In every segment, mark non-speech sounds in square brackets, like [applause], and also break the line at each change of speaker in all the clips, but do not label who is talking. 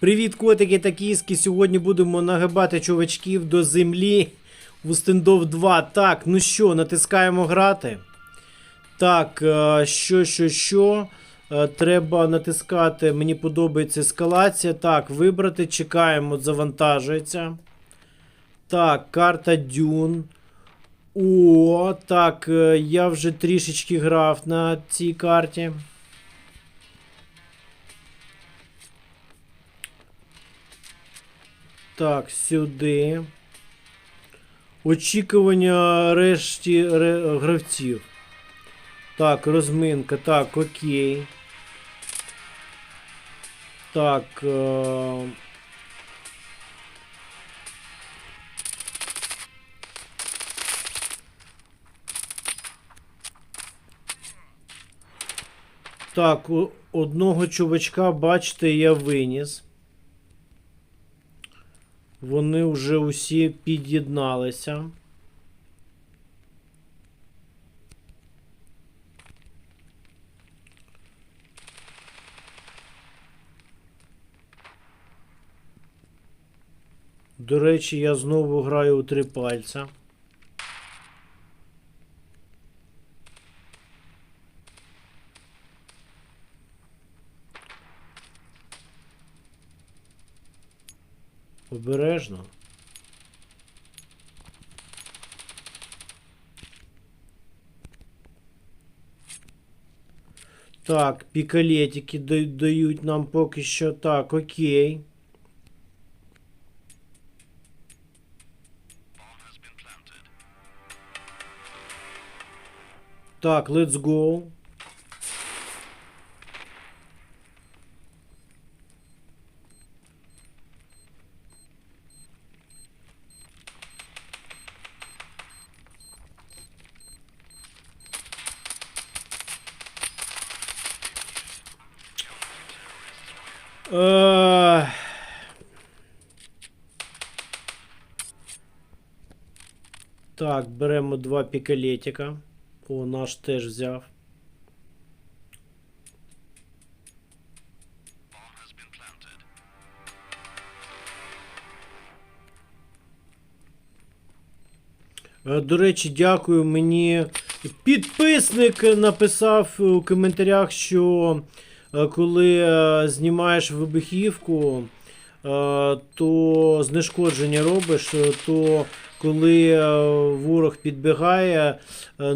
Привіт, котики та кіски. Сьогодні будемо нагибати чувачків до землі у стендов 2. Так, ну що, натискаємо грати. Так, е, що, що, що. Е, Треба натискати. Мені подобається ескалація. Так, вибрати, чекаємо, завантажується. Так, карта Дюн. О, так, е, я вже трішечки грав на цій карті. Так, сюди. Очікування решті ре, гравців. Так, розминка. Так, окей. Так. Е... Так, одного чувачка, бачите, я виніс. Вони вже усі під'єдналися. До речі, я знову граю у три пальця. Обережно. Так, пікалетики да- дають нам поки що. Так, окей. Так, let's go. Е, Так, беремо два пікалетика. О, наш теж взяв. Е, До речі, дякую. Мені підписник написав у коментарях, що коли е, знімаєш вибухівку, е, то знешкодження робиш, е, то коли е, ворог підбігає, е,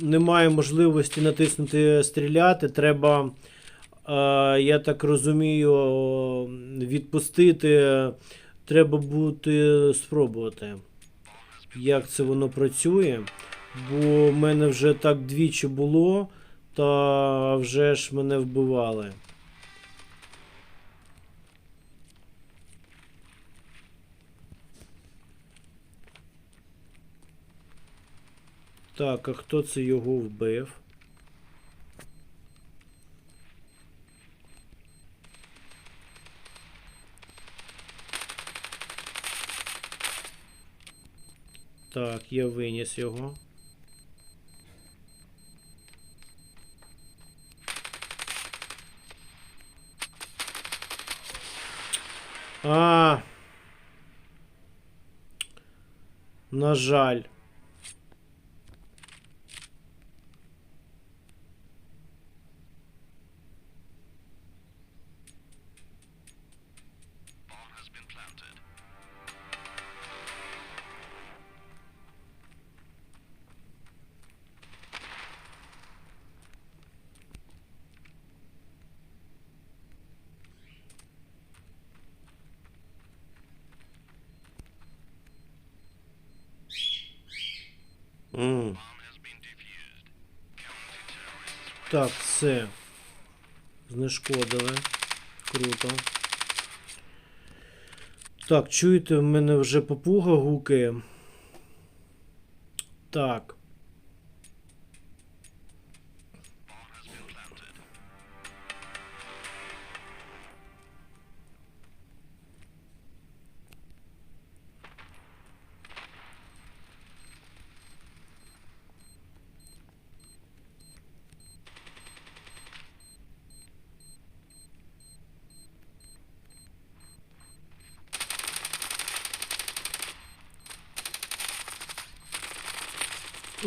немає можливості натиснути стріляти, треба, е, я так розумію, відпустити, треба бути спробувати як це воно працює. Бо в мене вже так двічі було, та вже ж мене вбивали. Так, а хто це його вбив? Так, я виніс його. А. На жаль. Так, все. Знешкодили. Круто. Так, чуєте, в мене вже попуга гукає. Так.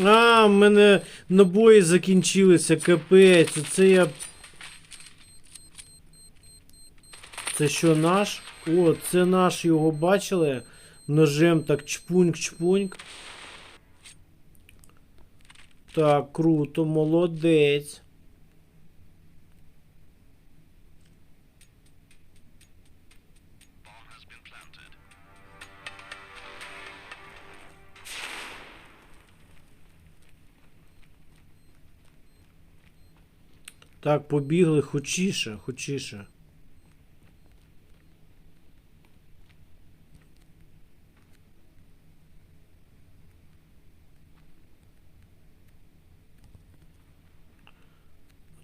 А, в мене набої закінчилися, капець. Це я. Це що наш? О, це наш його бачили. Ножем так чпуньк-чпуньк. Так, круто, молодець. Так, побігли хочіше, хочіше.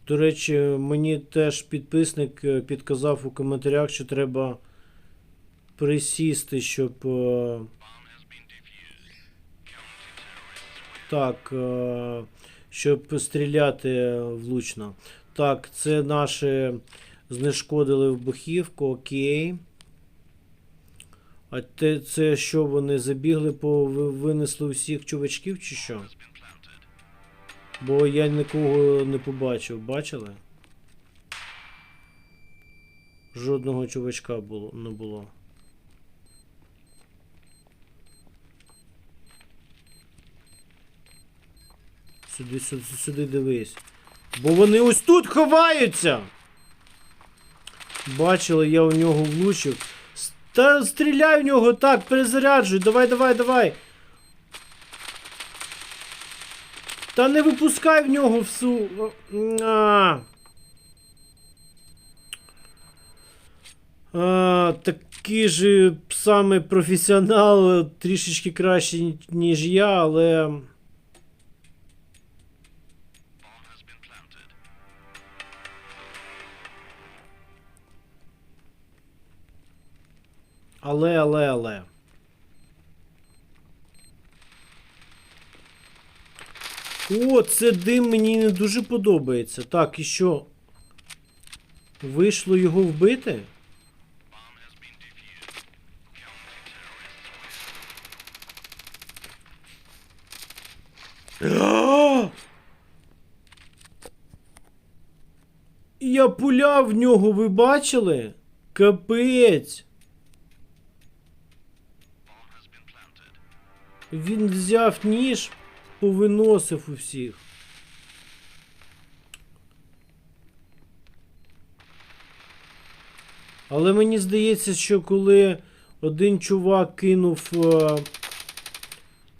До речі, мені теж підписник е, підказав у коментарях, що треба присісти, щоб. е, Так, е, щоб стріляти влучно. Так, це наші знешкодили вибухівку, окей. А те, це що вони забігли по винесли усіх чувачків чи що? Бо я нікого не побачив, бачили? Жодного чувачка було, не було. Сюди, сюди, сюди дивись. Бо вони ось тут ховаються. Бачили, я у нього влучив. Та стріляй в нього так, перезаряджуй. Давай, давай, давай. Та не випускай в нього всю. А. А, такий же саме професіонал, трішечки краще, ніж я, але. Але, але, але. О, це дим мені не дуже подобається. Так, і що? Вийшло його вбити? [gasps] Я пуляв в нього, ви бачили? Капець. Він взяв ніж, повиносив у всіх. Але мені здається, що коли один чувак кинув. е,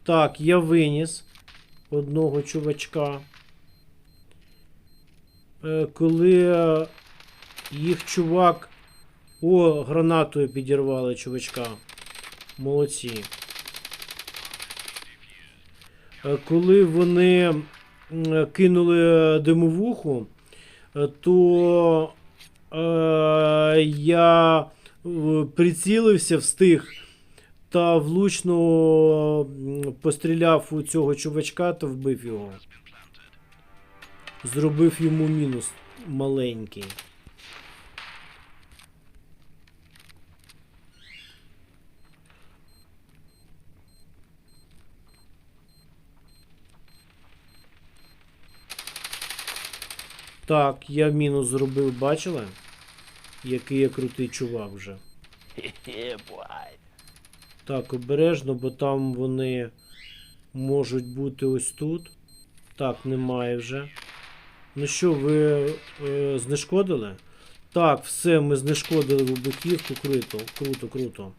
Так, я виніс одного чувачка. Е, Коли е, їх чувак. О, гранатою підірвали чувачка. Молодці. Е, Коли вони кинули димовуху, е, то е, я е, прицілився, встиг та влучно постріляв у цього чувачка та вбив його. Зробив йому мінус маленький. Так, я мінус зробив, бачили? Який я крутий чувак вже. Так, обережно, бо там вони можуть бути ось тут. Так, немає вже. Ну що, ви е, знешкодили? Так, все, ми знешкодили вибухівку. Круто, круто, круто.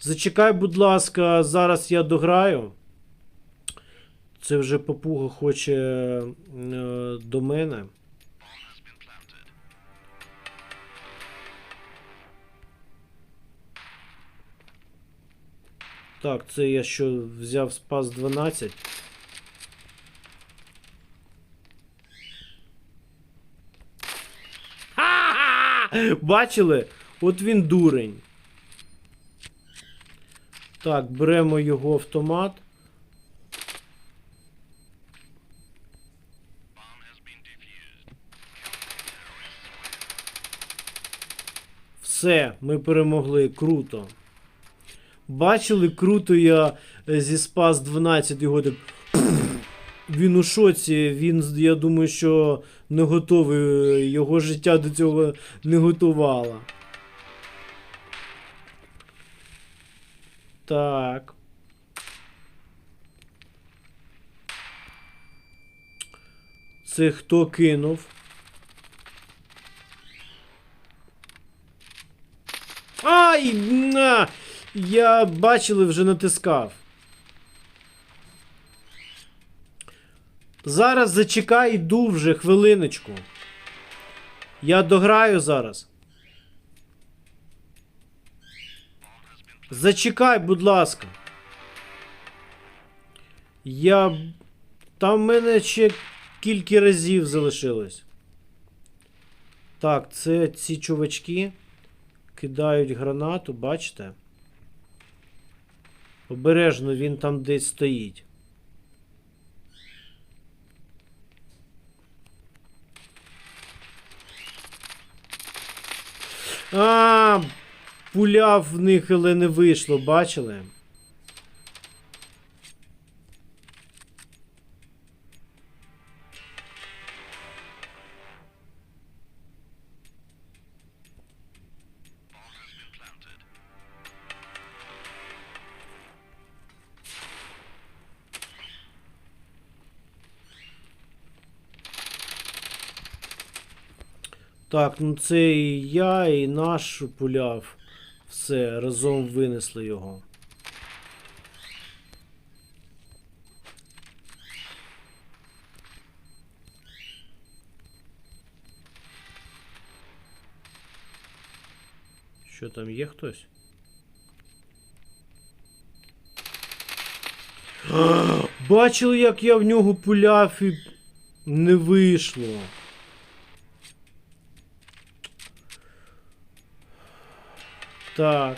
Зачекай, будь ласка, зараз я дограю. Це вже папуга хоче е, до мене. Так, це я що взяв спас 12. Ха-ха! Бачили? От він дурень. Так, беремо його автомат. Все, ми перемогли. Круто. Бачили, круто я е, зі спас 12 його так. Він у шоці, він, я думаю, що не готовий, його життя до цього не готувало. Так. Це хто кинув? Ай! На! Я бачили, вже натискав. Зараз зачекай, йду вже хвилиночку. Я дограю зараз. Зачекай, будь ласка. Я. Там в мене ще кілька разів залишилось. Так, це ці чувачки кидають гранату, бачите? Обережно він там десь стоїть. А, пуля в них, але не вийшло, бачили? Так, ну це і я, і наш пуляв. Все, разом винесли його. Що там є хтось? [gasps] Бачили, як я в нього пуляв і не вийшло. Так.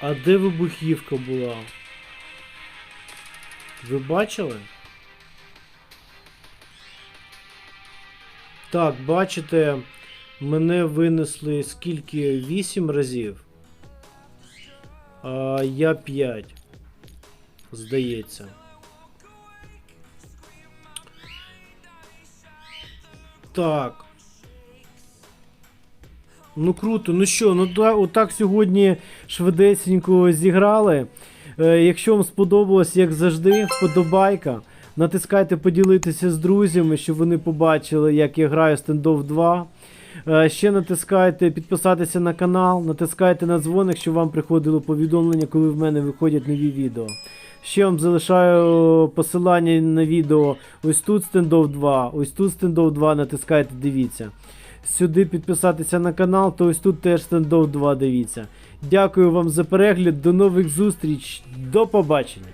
А де вибухівка була? Ви бачили? Так, бачите, мене винесли скільки? 8 разів. А я 5. Здається. Так. Ну круто, ну що, ну да, отак сьогодні швидесенько зіграли. Е, якщо вам сподобалось, як завжди, вподобайка. Натискайте поділитися з друзями, щоб вони побачили, як я граю стендов 2. Е, ще натискайте підписатися на канал, натискайте на дзвоник, щоб вам приходило повідомлення, коли в мене виходять нові відео. Ще вам залишаю посилання на відео. Ось тут стендов 2, ось тут стендов 2, натискайте, дивіться. Сюди підписатися на канал, то ось тут теж стендов 2 дивіться. Дякую вам за перегляд, до нових зустріч, до побачення.